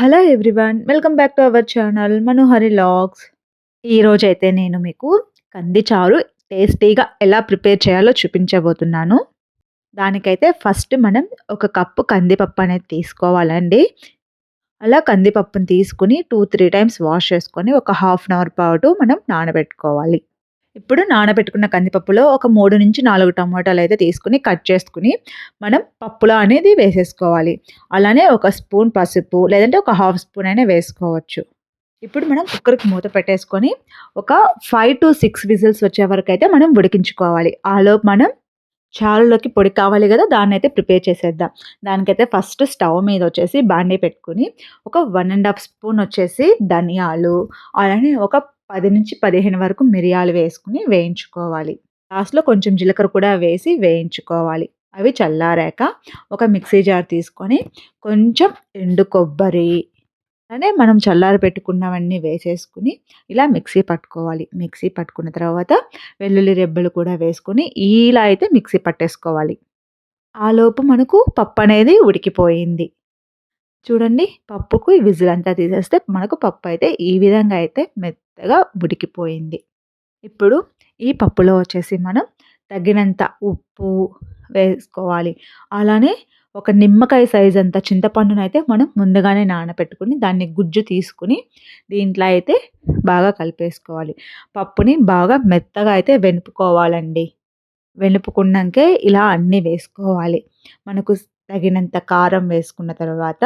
Hello everyone welcome back to our channel Manohari logs. ఈరోజైతే నేను మీకు కంది చారు టేస్టీగా ఎలా ప్రిపేర్ చేయాలో చూపించబోతున్నాను. దానికైతే ఫస్ట్ మనం ఒక కప్పు కందిపప్పు అనేది తీసుకోవాలండి. అలా కందిపప్పుని తీసుకుని టూ త్రీ టైమ్స్ వాష్ చేసుకొని ఒక హాఫ్ అన్ అవర్ పాటు మనం నానబెట్టుకోవాలి. ఇప్పుడు నానబెట్టుకున్న కందిపప్పులో ఒక మూడు నుంచి నాలుగు టమాటాలు అయితే తీసుకుని కట్ చేసుకుని మనం పప్పులో అనేది వేసేసుకోవాలి. అలానే ఒక స్పూన్ పసుపు లేదంటే ఒక హాఫ్ స్పూన్ అయినా వేసుకోవచ్చు. ఇప్పుడు మనం కుక్కర్కి మూత పెట్టేసుకొని ఒక ఫైవ్ టు సిక్స్ విజిల్స్ వచ్చే వరకు అయితే మనం ఉడికించుకోవాలి. ఆలోపు మనం చారులోకి పొడి కావాలి కదా దాన్ని అయితే ప్రిపేర్ చేసేద్దాం. దానికైతే ఫస్ట్ స్టవ్ మీద వచ్చేసి బాండీ పెట్టుకుని ఒక వన్ అండ్ హాఫ్ స్పూన్ వచ్చేసి ధనియాలు అలానే ఒక పది నుంచి పదిహేను వరకు మిరియాలు వేసుకుని వేయించుకోవాలి. లాస్ట్లో కొంచెం జీలకర్ర కూడా వేసి వేయించుకోవాలి. అవి చల్లారాక ఒక మిక్సీ జార్ తీసుకొని కొంచెం ఎండు కొబ్బరి అనే మనం చల్లారి పెట్టుకున్నవన్నీ వేసేసుకుని ఇలా మిక్సీ పట్టుకోవాలి. మిక్సీ పట్టుకున్న తర్వాత వెల్లుల్లి రెబ్బలు కూడా వేసుకొని ఇలా అయితే మిక్సీ పట్టేసుకోవాలి. ఆలోపు మనకు పప్పు అనేది ఉడికిపోయింది. చూడండి పప్పుకు విజిల్ అంతా తీసేస్తే మనకు పప్పు అయితే ఈ విధంగా అయితే మెత్తగా ఉడికిపోయింది. ఇప్పుడు ఈ పప్పులో వచ్చేసి మనం తగినంత ఉప్పు వేసుకోవాలి. అలానే ఒక నిమ్మకాయ సైజ్ అంత చింతపండును అయితే మనం ముందుగానే నానబెట్టుకుని దాన్ని గుజ్జు తీసుకుని దీంట్లో అయితే బాగా కలిపేసుకోవాలి. పప్పుని బాగా మెత్తగా అయితే వెనుపుకోవాలండి. వెనుపుకున్నాకే ఇలా అన్నీ వేసుకోవాలి. మనకు తగినంత కారం వేసుకున్న తర్వాత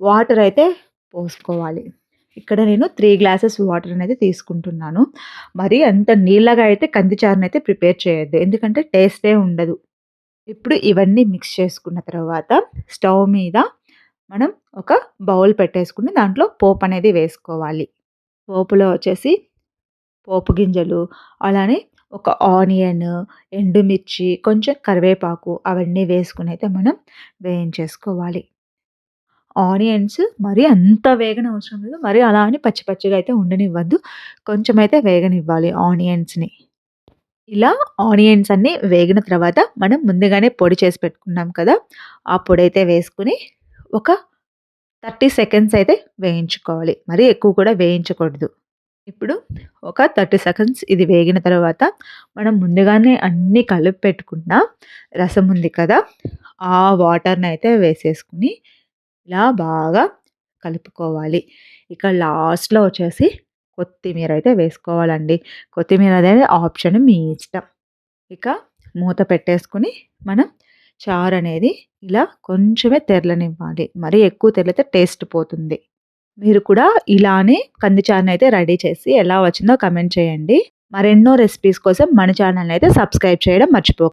వాటర్ అయితే పోసుకోవాలి. ఇక్కడ నేను త్రీ గ్లాసెస్ వాటర్ అనేది తీసుకుంటున్నాను. మరి అంత నీళ్ళగా అయితే కందిచారుని అయితే ప్రిపేర్ చేయొద్దు. ఎందుకంటే టేస్టే ఉండదు. ఇప్పుడు ఇవన్నీ మిక్స్ చేసుకున్న తర్వాత స్టవ్ మీద మనం ఒక బౌల్ పెట్టేసుకుని దాంట్లో పోపు అనేది వేసుకోవాలి. పోపులో వచ్చేసి పోపు గింజలు అలానే ఒక ఆనియన్ ఎండుమిర్చి కొంచెం కరివేపాకు అవన్నీ వేసుకుని అయితే మనం వేయించేసుకోవాలి. ఆనియన్స్ మరీ అంత వేగన అవసరం లేదు. మరీ అలా అని పచ్చి పచ్చిగా అయితే ఉండనివ్వద్దు. కొంచెం అయితే వేగనివ్వాలి ఆనియన్స్ని. ఇలా ఆనియన్స్ అన్నీ వేగిన తర్వాత మనం ముందుగానే పొడి చేసి పెట్టుకున్నాం కదా ఆ పొడి అయితే వేసుకుని ఒక థర్టీ సెకండ్స్ అయితే వేయించుకోవాలి. మరీ ఎక్కువ కూడా వేయించకూడదు. ఇప్పుడు ఒక థర్టీ సెకండ్స్ ఇది వేగిన తర్వాత మనం ముందుగానే అన్నీ కలిపి పెట్టుకున్న రసం ఉంది కదా ఆ వాటర్ని అయితే వేసేసుకుని ఇలా బాగా కలుపుకోవాలి. ఇక లాస్ట్లో వచ్చేసి కొత్తిమీర అయితే వేసుకోవాలండి. కొత్తిమీర అనేది ఆప్షన్ మీ ఇష్టం. ఇక మూత పెట్టేసుకుని మనం చారు అనేది ఇలా కొంచెమే తెరలనివ్వాలి. మరీ ఎక్కువ తెరలితే టేస్ట్ పోతుంది. మీరు కూడా ఇలానే కంది చారుని అయితే రెడీ చేసి ఎలా వచ్చిందో కమెంట్ చేయండి. మరెన్నో రెసిపీస్ కోసం మన ఛానల్ని అయితే సబ్స్క్రైబ్ చేయడం మర్చిపోకండి